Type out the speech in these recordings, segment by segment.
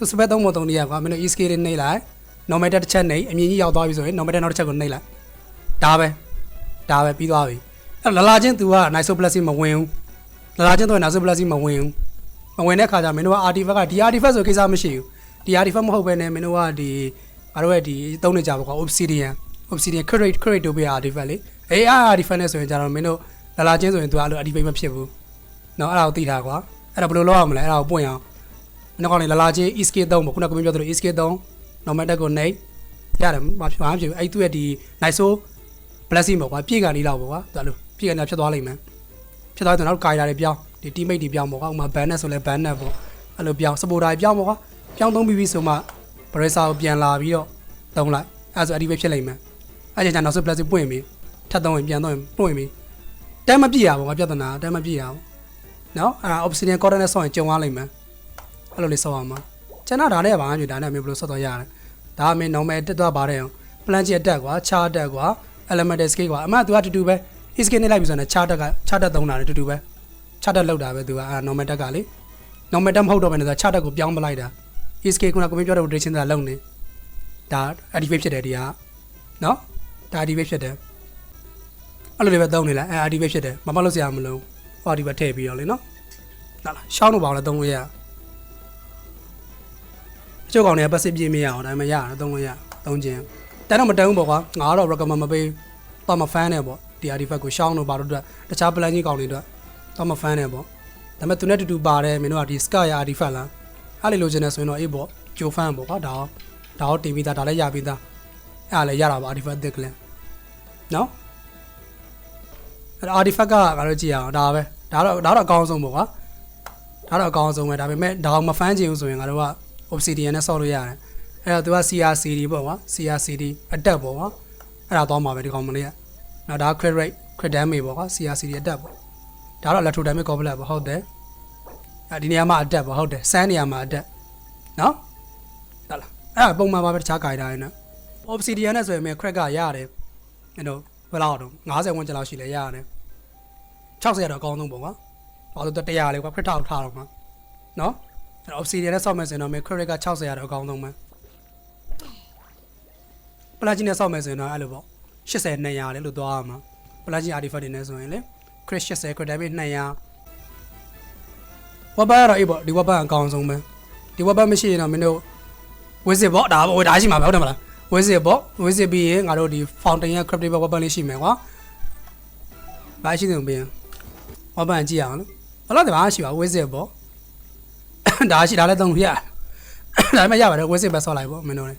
သူစပက်သုံးပုံသုံးနေရကွာမင်းတို့ ESK လေးနှိပ်လိုက် normal တက်တစ်ချက်နှိပ်အမြင်ကြီးရောက်သွားပြီဆိုရင် normal တက်နောက်တစ်ချက်ကိုနှိပ်လိုက်ဒါပဲဒါပဲပြီးသွားပြီအဲ့တော့လလာချင်း तू က niso plus မဝင်ဘူးလလာချင်း तू က niso plus မဝင်ဘူးမဝင်တဲ့ခါကျမင်းတို့က artifact ကဒီ artifact ဆိုကိစ္စမရှိဘူးဒီ artifact မဟုတ်ဘဲနဲ့မင်းတို့ကဒီငါတို့ရဲ့ဒီသုံးနေကြပါကွာ obsidian obsidian crate crate တို့ပြ artifact လေအေးအာ artifact နဲ့ဆိုရင်ကျတော့မင်းတို့လလာချင်းဆိုရင် तू အဲ့လို artifact မဖြစ်ဘူးနော်အဲ့ဒါကိုသိထားကွာအဲ့ဒါဘယ်လိုလုပ်ရမလဲအဲ့ဒါကိုပွင့်အောင် နောက်ကောင်လေလလာချင်း ESK 3 ပေါ့ခုနကကိုပြောသလို ESK 3 normal တက်ကိုနှိပ်ရတယ်မဖြစ်ဘာမှမဖြစ်ဘူးအဲ့သူ့ရဲ့ဒီ niso blessing ပေါ့ကွာပြည့်ကန်လေးလောက်ပေါ့ကွာဒါလို့ပြည့်ကန်တာဖြစ်သွားလိမ့်မယ်ဖြစ်သွားတော့နောက်ကာရီတာတွေပြောင်းဒီ teammate တွေပြောင်းပေါ့ကွာဥမာ ban နဲ့ဆိုလဲ ban နဲ့ပေါ့အဲ့လိုပြောင်း supporter တွေပြောင်းပေါ့ကွာပြောင်းသုံးပြီးပြီဆိုမှ bracer ကိုပြန်လာပြီးတော့သုံးလိုက်အဲ့ဆို activate ဖြစ်လိမ့်မယ်အဲ့ကျရင်နောက်ဆုံး blessing ပွင့်ပြီထပ်သုံးရင်ပြန်သုံးရင်ပွင့်ပြီတမ်းမပြည့်ရပါဘူးကွာပြဿနာတမ်းမပြည့်ရဘူးနော်အဲ့ဒါ obsidian corner နဲ့ဆောင်းရင်ကြုံသွားလိမ့်မယ် အဲ့လိုလေးဆောင်းအောင်ပါကျွန်တော်ဒါနဲ့ပါမှပြဒါနဲ့မျိုးဘယ်လိုဆော့တော့ရတယ်ဒါအမင်း normal တက်သွားပါတယ် plan ချက်တက်ကွာ chart တက်ကွာ elemental scale ကွာအမှသူကတူတူပဲ is scale နဲ့လိုက်ပြီဆိုရင် chart တက်က chart တက်သုံးတာလေတူတူပဲ chart တက်လောက်တာပဲသူကအဲ normal တက်ကလေ normal တက်မဟုတ်တော့ဘဲနဲ့သူက chart တက်ကိုပြောင်းပလိုက်တာ is scale ကကိုမပြောတဲ့ rotation ကလုံနေဒါ activate ဖြစ်တယ်ဒီကနော်ဒါ activate ဖြစ်တယ်အဲ့လိုလေးပဲသုံးနေလားအဲ activate ဖြစ်တယ်မမလို့စရာမလိုဟောဒီပဲထည့်ပြီးတော့လေနော်ဟုတ်လားရှောင်းလို့ပါအောင်လဲသုံးလို့ရအ ကျုပ်ကောင်တွေကပတ်စစ်ပြေးမရအောင်ဒါပေမဲ့ရအောင်သုံးလို့ရသုံးခြင်းတန်းတော့မတန်းဘူးပေါ့ကွာငါကတော့ recommend မပေးတော့မ fan နဲ့ပေါ့ဒီ artifact ကိုရှောင်းလို့ပါတော့အတွက်တခြား plan ကြီးကောင်တွေအတွက်တော့မ fan နဲ့ပေါ့ဒါပေမဲ့သူနဲ့တူတူပါတယ်မင်းတို့ကဒီ sky ရ artifact လားအဲ့လေလိုချင်တယ်ဆိုရင်တော့အေးပေါ့ဂျို fan ပေါ့ကွာဒါတော့ဒါတော့တင်ပြီးသားဒါလည်းရပြီးသားအဲ့ဒါလည်းရတာပါ artifact သစ်ကလည်းနော်အဲ့ဒါ artifact ကငါတို့ကြည့်အောင်ဒါပဲဒါတော့ဒါတော့အကောင်းဆုံးပေါ့ကွာဒါတော့အကောင်းဆုံးပဲဒါပေမဲ့ဒါအောင်မ fan ချင်ဘူးဆိုရင်ငါတို့က obsidian နဲ့ဆော့လို့ရတယ်အဲ့တော့သူက CRCD ပေါ့ကွာ CRCD အတက်ပေါ့ကွာအဲ့ဒါသွားမှာပဲဒီကောင်မလေးကနောက်ဒါ crit rate crit damage ပေါ့ကွာ CRCD အတက်ပေါ့ဒါတော့ electro damage goblet ပေါ့ဟုတ်တယ်အဲဒီနေရာမှာအတက်ပေါ့ဟုတ်တယ်စမ်းနေရာမှာအတက်နော်ဟုတ်လားအဲ့ဒါပုံမှန်ပါပဲတခြား guide တိုင်းနော် obsidian နဲ့ဆိုရင် crack ကရတယ်အဲ့တော့ဘယ်လောက်တော့50ဝန်းကျင်လောက်ရှိလဲရတယ်60တော့အကောင်းဆုံးပေါ့ကွာဘာလို့100လေကွာ crit ထောက်ထားတော့မှာနော် အဲ့တော့ obsidian နဲ့ဆောက်မယ်ဆိုရင်တော့ crit က60ရတော့အကောင်းဆုံးပဲပလာဂျင်နဲ့ဆောက်မယ်ဆိုရင်တော့အဲ့လိုပေါ့80 200လေလို့သွားရမှာပလာဂျင် artifact တွေနဲ့ဆိုရင်လေ crit 80 crit damage 200ဝဘကတော့အေးပေါ့ဒီဝဘအကောင်းဆုံးပဲဒီဝဘမရှိရင်တော့မင်းတို့ဝစ်စစ်ပေါ့ဒါပေါ့ဒါရှိမှာပဲဟုတ်တယ်မလားဝစ်စစ်ပေါ့ဝစ်စစ်ပြီးရင်ငါတို့ဒီ fountain ရဲ့ cryptable weapon လေးရှိမယ်ကွာဘာရှိတယ်ပြင်ဝဘကြည့်အောင်လို့ဘာလို့ဒီမှာရှိပါဝစ်စစ်ပေါ့ ဒါရှိဒါလည်းသုံးလို့ရဒါမှရပါတယ်ဝစ်စစ်ပဲဆော့လိုက်ပေါ့မင်းတို့လေ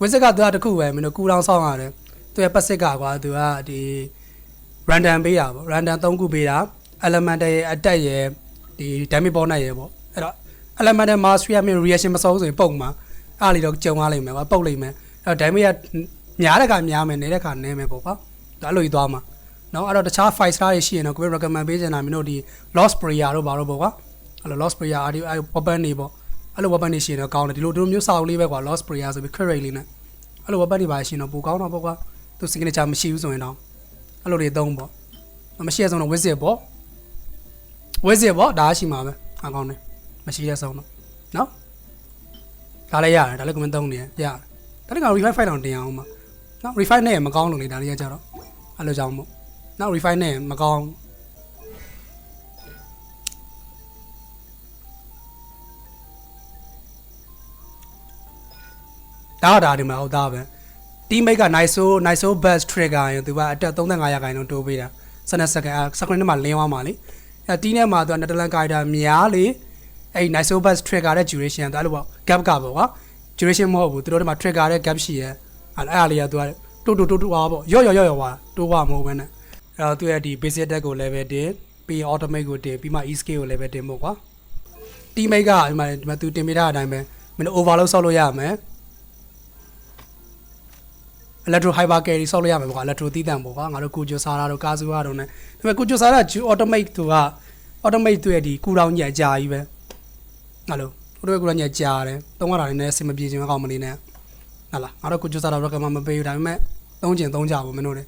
ဝစ်စစ်ကသူကတခုပဲမင်းတို့ကူလောင်ဆောင်းရတယ်သူရဲ့ပတ်စစ်ကကွာသူကဒီ random ပေးတာပေါ့ random 3ခုပေးတာ element ရဲ့အတက်ရဲ့ဒီ damage bonus ရဲ့ပေါ့အဲ့တော့ element ရဲ့ mastery အမြင် reaction မဆုံးဆိုရင်ပုံမှာအားလီတော့ကြုံသွားလိမ့်မယ်ကွာပုတ်လိမ့်မယ်အဲ့တော့ damage ကများတဲ့ကများမယ်နေတဲ့ကနည်းမယ်ပေါ့ကွာဒါအဲ့လိုကြီးသွားမှာနော်အဲ့တော့တခြား five star တွေရှိရင်တော့ကိုယ် recommend ပေးချင်တာမင်းတို့ဒီ lost prayer တို့ဘာလို့ပေါ့ကွာ အဲ့လို lost prayer အဲ့ဒီ weapon တွေပေါ့အဲ့လို weapon တွေရှိရင်တော့ကောင်းတယ်ဒီလိုဒီလိုမျိုးစာအုပ်လေးပဲကွာ lost prayer ဆိုပြီး crate လေးနဲ့အဲ့လို weapon တွေပါရှိရင်တော့ပိုကောင်းတော့ပေါ့ကွာသူ signature မရှိဘူးဆိုရင်တော့အဲ့လိုတွေသုံးပေါ့မရှိရဆုံးတော့ visit ပေါ့ visit ပေါ့ဒါရှိမှာပဲအကောင်းတယ်မရှိရဆုံးတော့နော်ဒါလည်းရတယ်ဒါလည်း comment သုံးနေရရတယ်ဒါလည်းက refine file တောင်တင်အောင်မှာနော် refine နဲ့မကောင်းလို့လေဒါလေးကကြတော့အဲ့လိုကြောင့်မို့နော် refine နဲ့မကောင်း ဒါတော့ဒါဒီမှာဟုတ်သားပဲ teammate က Niso Niso bus trigger ရင်သူကအတက်35ရာခိုင်နှုန်းတိုးပေးတာ12စက္ကန့်အဲစက္ကန့်နဲ့မှလင်းသွားမှာလေအဲတီးနဲ့မှာသူက Netherlands guide များလေအဲ Niso bus trigger တဲ့ duration သူအဲ့လိုပေါ့ gap ကပေါ့ကွာ duration မဟုတ်ဘူးသူတို့ဒီမှာ trigger တဲ့ gap ရှိရဲအဲ့အဲ့လေးကသူကတိုးတိုးတိုးတိုးသွားပေါ့ရော့ရော့ရော့ရော့သွားတိုးသွားမဟုတ်ဘဲနဲ့အဲ့တော့သူရဲ့ဒီ basic attack ကို level တင်ပြီး automate ကိုတင်ပြီးမှ e scale ကို level တင်ပေါ့ကွာ teammate ကဒီမှာဒီမှာသူတင်ပေးထားတဲ့အတိုင်းပဲမင်း overload ဆောက်လို့ရမယ် electro hyper carry ဆောက်လို့ရမယ်ပေါ့ကွာ electro တီးတန့်ပေါ့ကွာငါတို့ကုဂျိုဆာရာတို့ကာဇူရာတို့ ਨੇ ဒါပေမဲ့ကုဂျိုဆာရာ automate သူက automate သူရဲ့ဒီကူတောင်းကြီးအကြာကြီးပဲငါလို့တို့ရဲ့ကူတောင်းကြီးအကြာတယ်သုံးရတာလည်းနည်းအဆင်မပြေချင်အောင်မလေးနဲ့ဟာလားငါတို့ကုဂျိုဆာရာတော့ကမှမပေးဘူးဒါပေမဲ့သုံးကျင်သုံးကြပါမင်းတို့ ਨੇ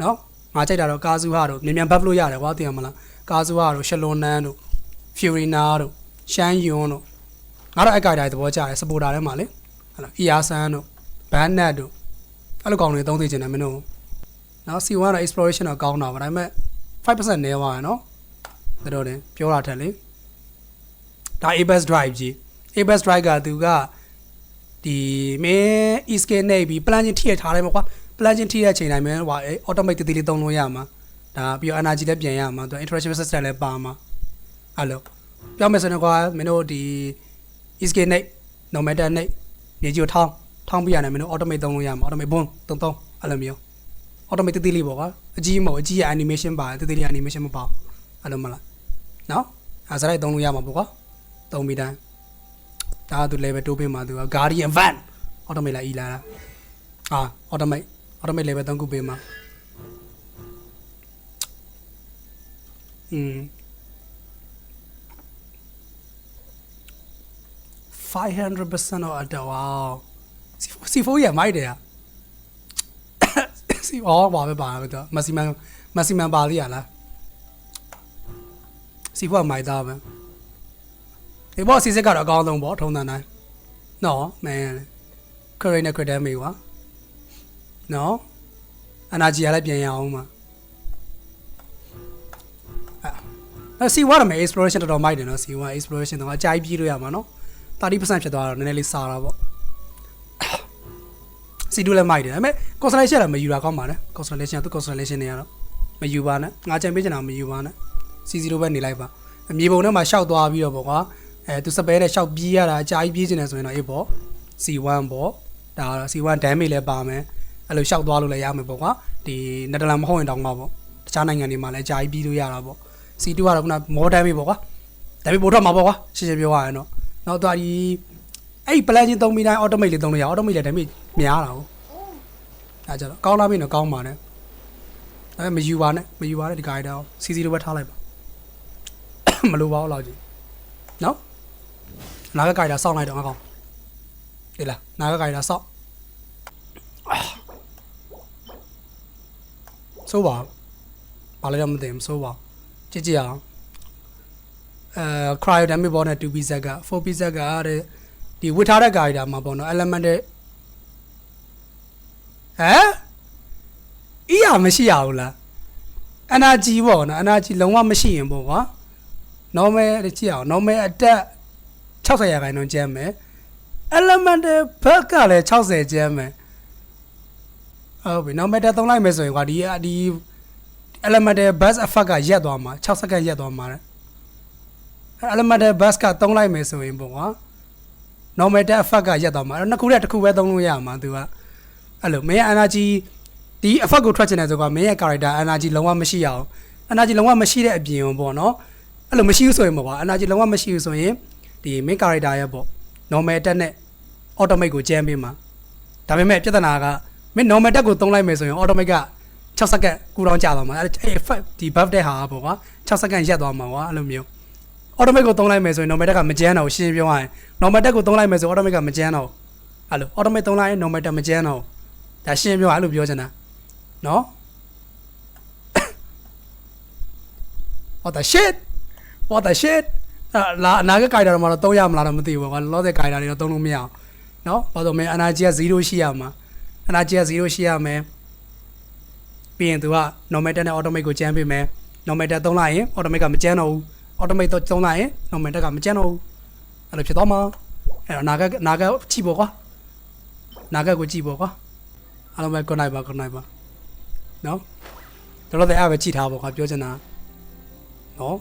နော်ငါကြိုက်တာတော့ကာဇူဟာတို့မြန်မြန်ဘတ်လို့ရတယ်ကွာသိရမလားကာဇူဟာတို့ရှလွန်နန်းတို့ဖျူရီနာတို့ရှမ်းယွန်းတို့ငငါတို့အကိုက်တိုင်းသဘောကျတယ်စပိုတာထဲမှာလေဟဲ့လား ER ဆန်တို့ Bandnet တို့ အဲ့လိုကောင်တွေသုံးသိချင်တယ်မင်းတို့နော် C1 ကတော့ exploration တော့ကောင်းတာပါဒါပေမဲ့5%နည်းသွားရယ်နော်ဒါတော့တင်ပြောတာထက်လေဒါ ABS drive ကြီး ABS drive ကသူကဒီမင်း ESK နေပြီး plan ချင်းထိရထားတယ်မကွာ plan ချင်းထိရချိန်တိုင်းမှာဟို automate တည်တည်လေးသုံးလို့ရမှာဒါပြီးတော့ energy လည်းပြန်ရမှာသူ interaction system လည်းပါမှာအဲ့လိုပြောမယ်ဆိုရင်ကွာမင်းတို့ဒီ ESK နေ no matter နေမြေကြီးကိုထောင်း ထောင်းပြရတယ်မင်းတို့ automate သုံးလို့ရမှာ automate ဘွန်းသုံးသုံးအဲ့လိုမျိုး automate တည်တည်လေးပေါ့ကွာအကြီးမဟုတ်အကြီးရဲ့ animation ပါတယ်တည်တည်လေး animation မပါဘူးအဲ့လိုမလားနော်အဲ့စရိုက်သုံးလို့ရမှာပေါ့ကွာသုံးပြီးတိုင်းဒါကသူ level တိုးပေးမှာသူက guardian van automate လာ e လာတာအာ automate automate level 3ခုပေးမှာอืม 500% of at wow C4 ရမိုက်တယ်อ่ะ C အော်ဘာပဲပါပဲတော့ maximum maximum ပါသေးရလား C4 ကမိုက်သားပဲဒီဘောစီစစ်ကတော့အကောင်းဆုံးပေါ့ထုံးတန်တိုင်းနော်မင်းခရိနဲ့ခရဒမ်မေကွာနော်အနာဂျီကလည်းပြန်ရအောင်မှာအဲ C1 ရမယ် exploration တော်တော်မိုက်တယ်နော် C1 exploration တော့အကြိုက်ပြေးလို့ရမှာနော်30%ဖြစ်သွားတော့နည်းနည်းလေးစာတာပေါ့ C2 လည်းမိုက်တယ်ဒါပေမဲ့ constellation လည်းမယူတာကောင်းပါနဲ့ constellation သူ constellation တွေကတော့မယူပါနဲ့ငါကြံပေးချင်တာမယူပါနဲ့ C0 ပဲနေလိုက်ပါအမြေပုံထဲမှာရှောက်သွားပြီးတော့ပေါ့ကွာအဲသူစပဲနဲ့ရှောက်ပြေးရတာအကြာကြီးပြေးချင်တယ်ဆိုရင်တော့အေးပေါ့ C1 ပေါ့ဒါ C1 damage လည်းပါမယ်အဲ့လိုရှောက်သွားလို့လည်းရမယ်ပေါ့ကွာဒီနယ်ဒလန်မဟုတ်ရင်တောင်မှပေါ့တခြားနိုင်ငံတွေမှာလည်းအကြာကြီးပြေးလို့ရတာပေါ့ C2 ကတော့ခုန more damage ပေါ့ကွာ damage ပို့ထွက်မှာပေါ့ကွာရှင်းရှင်းပြောရရင်တော့နောက်တော့ဒီ အဲ့ဒီ plan ချင်းသုံးပြီးတိုင်း automate လေးသုံးလို့ရ automate လေး damage များတာဟုတ်အဲကြတော့ကောင်းလာပြီနော်ကောင်းပါနဲ့ဒါပေမဲ့မယူပါနဲ့မယူပါနဲ့ဒီ guide တော့ C0 ပဲထားလိုက်ပါမလိုပါဘူးလောက်ကြီးနော်နာကကြိုက်တာစောင့်လိုက်တော့ငါကောင်းဒီလားနာကကြိုက်တာစောင့်ဆိုပါဘာလဲတော့မသိဘူးဆိုပါကြည့်ကြည့်အောင်အဲ cryo damage ball နဲ့ 2p set က 4p set ကတဲ့ ဒီဝစ်ထားတဲ့ guide တာမှာပေါ့နော် element တဲ့ဟမ်အီးရမရှိရဘူးလား energy ပေါ့နော် energy လုံးဝမရှိရင်ပေါ့ကွာ normal ကြည့်အောင် normal အတက်60ရာခိုင်နှုန်းကျမ်းမယ် elemental ဘက်ကလည်း60ကျမ်းမယ်ဟုတ်ပြီ normal တက်သုံးလိုက်မယ်ဆိုရင်ကွာဒီဒီ elemental bus effect ကရက်သွားမှာ6စက္ကန့်ရက်သွားမှာတဲ့ elemental bus ကသုံးလိုက်မယ်ဆိုရင်ပေါ့ကွာ normal တက် effect ကရက်သွားမှာအဲ့တော့နှစ်ခုတည်းတစ်ခုပဲသုံးလို့ရမှာသူကအဲ့လိုမင်းရဲ့ energy ဒီ effect ကိုထွက်ချင်တယ်ဆိုတော့မင်းရဲ့ character energy လုံးဝမရှိအောင် energy လုံးဝမရှိတဲ့အပြင်ပေါ့နော်အဲ့လိုမရှိဘူးဆိုရင်ပေါ့ကွာ energy လုံးဝမရှိဘူးဆိုရင်ဒီ main character ရဲ့ပေါ့ normal တက်နဲ့ automate ကိုကျန်းပေးမှာဒါပေမဲ့ပြဿနာက main normal တက်ကိုသုံးလိုက်မယ်ဆိုရင် automate က6စက္ကန့်ကူတောင်းကြာသွားမှာအဲ့အဲ့ effect ဒီ buff တဲ့ဟာကပေါ့ကွာ6စက္ကန့်ရက်သွားမှာကွာအဲ့လိုမျိုး automate ကိုသုံးလိုက်မယ်ဆိုရင် normal တက်ကမကျန်းတော့ဘူးရှင်းရှင်းပြောရရင် normal တက်ကိုသုံးလိုက်မယ်ဆို automate ကမကျန်းတော့ဘူးအဲ့လို automate သုံးလိုက်ရင် normal တက်မကျန်းတော့ဘူးဒါရှင်းရှင်းပြောရအဲ့လိုပြောချင်တာနော် what the shit what the shit အာလာအနာကကြိုက်တာတော့မတော့သုံးရမလားတော့မသိဘူးကွာလောဆယ်ကြိုက်တာတွေတော့သုံးလို့မရအောင်နော်ဘာလို့မလဲ energy က0ရှိရမှာ energy က0ရှိရမယ်ပြီးရင်သူက normal တက်နဲ့ automate ကိုကျန်းပေးမယ် normal တက်သုံးလိုက်ရင် automate ကမကျန်းတော့ဘူး automate တော့သုံးလိုက်ရင် normal တက်ကမကျန်းတော့ဘူးအဲ့လိုဖြစ်သွားမှာအဲ့တော့နာကနာကကြည့်ပေါ့ကွာနာကကိုကြည့်ပေါ့ကွာအားလုံးပဲ good night ပါ good night ပါနော်တော်တော်တဲ့အားပဲကြည့်ထားပေါ့ကွာပြောချင်တာနော်